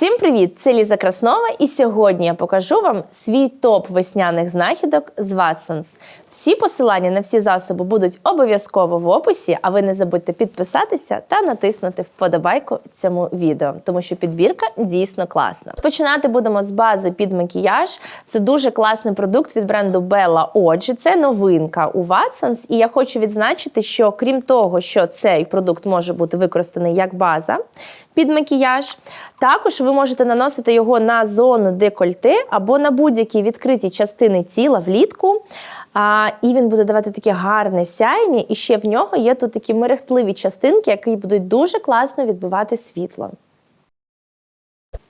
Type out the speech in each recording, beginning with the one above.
Всім привіт! Це Ліза Краснова, і сьогодні я покажу вам свій топ весняних знахідок з Watsons. Всі посилання на всі засоби будуть обов'язково в описі, а ви не забудьте підписатися та натиснути вподобайку цьому відео, тому що підбірка дійсно класна. Починати будемо з бази під макіяж. Це дуже класний продукт від бренду Bella Oggi. Це новинка у Watsons, і я хочу відзначити, що крім того, що цей продукт може бути використаний як база під макіяж, також ви можете наносити його на зону декольте або на будь-які відкриті частини тіла влітку. А, І він буде давати таке гарне сяйні, і ще в нього є тут такі мерехтливі частинки, які будуть дуже класно відбивати світло.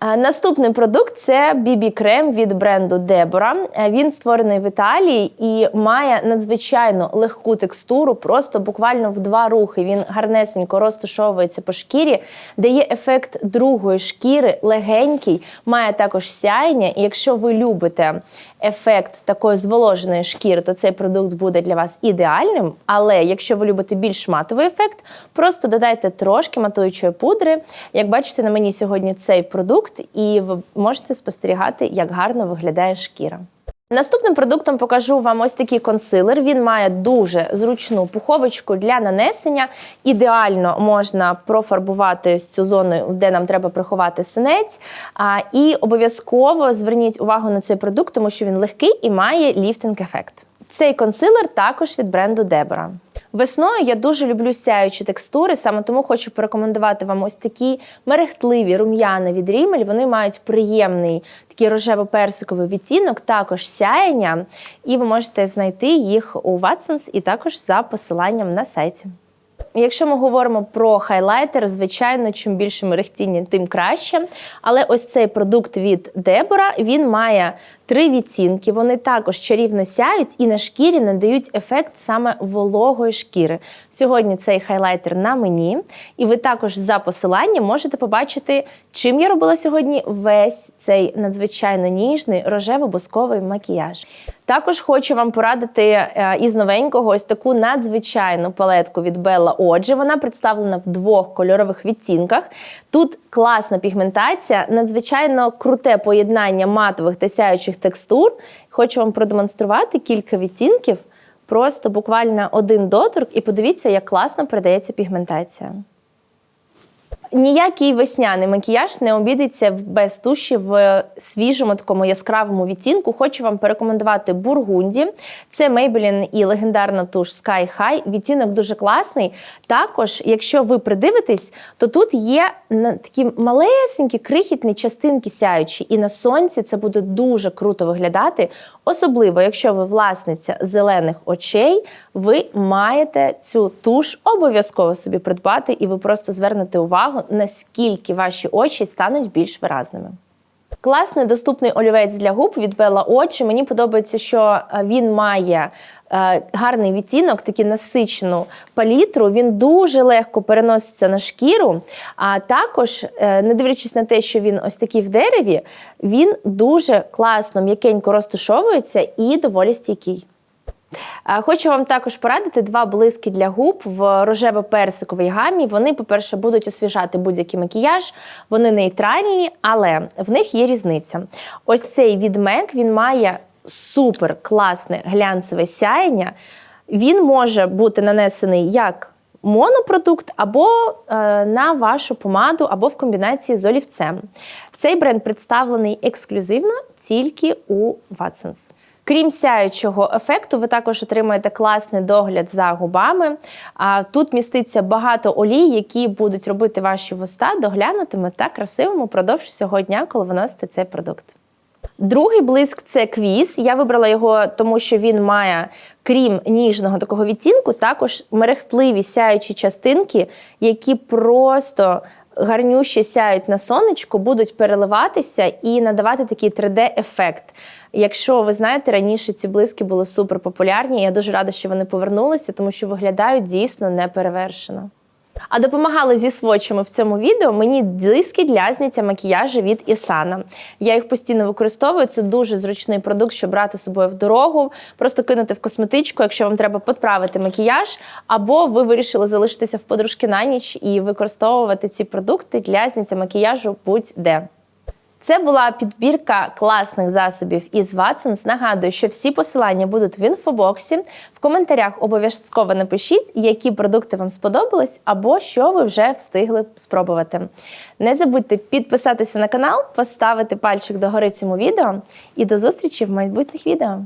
А, Наступний продукт це BB-крем від бренду Deborah. Е, Він створений в Італії і має надзвичайно легку текстуру, просто буквально в два рухи. Він гарнесенько розташовується по шкірі, дає ефект другої шкіри, легенький, має також сяєння. І якщо ви любите ефект такої зволоженої шкіри, то цей продукт буде для вас ідеальним. Але якщо ви любите більш матовий ефект, просто додайте трошки матуючої пудри. Як бачите, на мені сьогодні цей продукт, і ви можете спостерігати, як гарно виглядає шкіра. Наступним продуктом покажу вам ось такий консилер. Він має дуже зручну пуховочку для нанесення. Ідеально можна профарбувати ось цю зону, де нам треба приховати синець. І обов'язково зверніть увагу на цей продукт, тому що він легкий і має ліфтинг-ефект. Цей консилер також від бренду Deborah. Весною я дуже люблю сяючі текстури, саме тому хочу порекомендувати вам ось такі мерехтливі рум'яна від Rimmel. Вони мають приємний такий рожево-персиковий відтінок, також сяєння, і ви можете знайти їх у Watsons і також за посиланням на сайті. Якщо ми говоримо про хайлайтер, звичайно, чим більше мерехтіння, тим краще. Але ось цей продукт від Deborah, він має три відтінки. Вони також чарівно сяють і на шкірі надають ефект саме вологої шкіри. Сьогодні цей хайлайтер на мені, і ви також за посиланням можете побачити, чим я робила сьогодні весь цей надзвичайно ніжний рожево-бусковий макіяж. Також хочу вам порадити е, із новенького ось таку надзвичайну палетку від Bella Oggi. Вона представлена в двох кольорових відтінках. Тут класна пігментація, надзвичайно круте поєднання матових та сяючих текстур. Хочу вам продемонструвати кілька відтінків, просто буквально один доторк, і подивіться, як класно передається пігментація. Ніякий весняний макіяж не обійдеться без туші в свіжому такому яскравому відтінку. Хочу вам порекомендувати Бургунді. Це Maybelline і легендарна туш Sky High. Відтінок дуже класний. Також, якщо ви придивитесь, то тут є такі малесенькі крихітні частинки сяючі, і на сонці це буде дуже круто виглядати. Особливо, якщо ви власниця зелених очей, ви маєте цю туш обов'язково собі придбати, і ви просто звернете увагу, наскільки ваші очі стануть більш виразними. Класний доступний олівець для губ від Bella Очі. Мені подобається, що е, він має е, гарний відтінок, таку насичену палітру. Він дуже легко переноситься на шкіру. А також, е, не дивлячись на те, що він ось такий в дереві, він дуже класно, м'якенько розташовується і доволі стійкий. Хочу вам також порадити два блиски для губ в рожево-персиковій гамі. Вони, по-перше, будуть освіжати будь-який макіяж, вони нейтральні, але в них є різниця. Ось цей від MAC, він має супер класне глянцеве сяєння. Він може бути нанесений як монопродукт, або е, на вашу помаду, або в комбінації з олівцем. Цей бренд представлений ексклюзивно тільки у Watsons. Крім сяючого ефекту, ви також отримаєте класний догляд за губами. А тут міститься багато олій, які будуть робити ваші вуста доглянутими та красивими упродовж всього дня, коли ви носите цей продукт. Другий блиск це квіз. Я вибрала його, тому що він має, крім ніжного такого відтінку, також мерехтливі сяючі частинки, які просто гарнюще сяють на сонечку, будуть переливатися і надавати такий 3D-ефект. Якщо ви знаєте, раніше ці блиски були супер популярні, я дуже рада, що вони повернулися, тому що виглядають дійсно неперевершено. А допомагали зі свочами в цьому відео мені диски для зняття макіяжу від Ісана. Я їх постійно використовую. Це дуже зручний продукт, щоб брати з собою в дорогу, просто кинути в косметичку, якщо вам треба підправити макіяж, або ви вирішили залишитися в подружки на ніч і використовувати ці продукти для зняття макіяжу будь-де. Це була підбірка класних засобів із Watsons. Нагадую, що всі посилання будуть в інфобоксі. В коментарях обов'язково напишіть, які продукти вам сподобались, або що ви вже встигли спробувати. Не забудьте підписатися на канал, поставити пальчик догори цьому відео і до зустрічі в майбутніх відео.